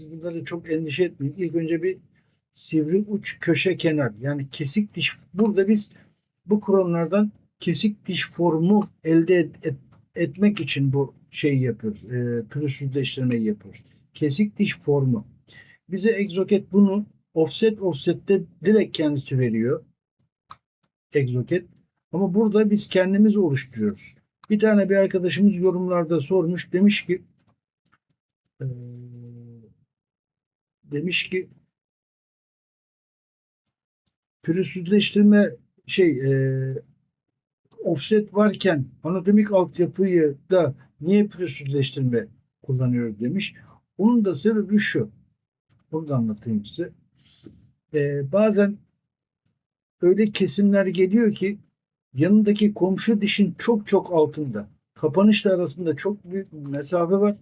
siz bunları çok endişe etmeyin. İlk önce bir sivri uç köşe kenar yani kesik diş. Burada biz bu kronlardan kesik diş formu elde et- et- etmek için bu şeyi yapıyoruz. E, pürüzsüzleştirmeyi yapıyoruz. Kesik diş formu. Bize Exoket bunu offset offset'te direkt kendisi veriyor. Exoket. Ama burada biz kendimiz oluşturuyoruz. Bir tane bir arkadaşımız yorumlarda sormuş. Demiş ki eee, demiş ki pürüzsüzleştirme şey eee, offset varken anatomik altyapıyı da niye pürüzsüzleştirme kullanıyoruz demiş. Onun da sebebi şu. Bunu da anlatayım size. Eee, bazen öyle kesimler geliyor ki yanındaki komşu dişin çok çok altında. Kapanışla arasında çok büyük bir mesafe var.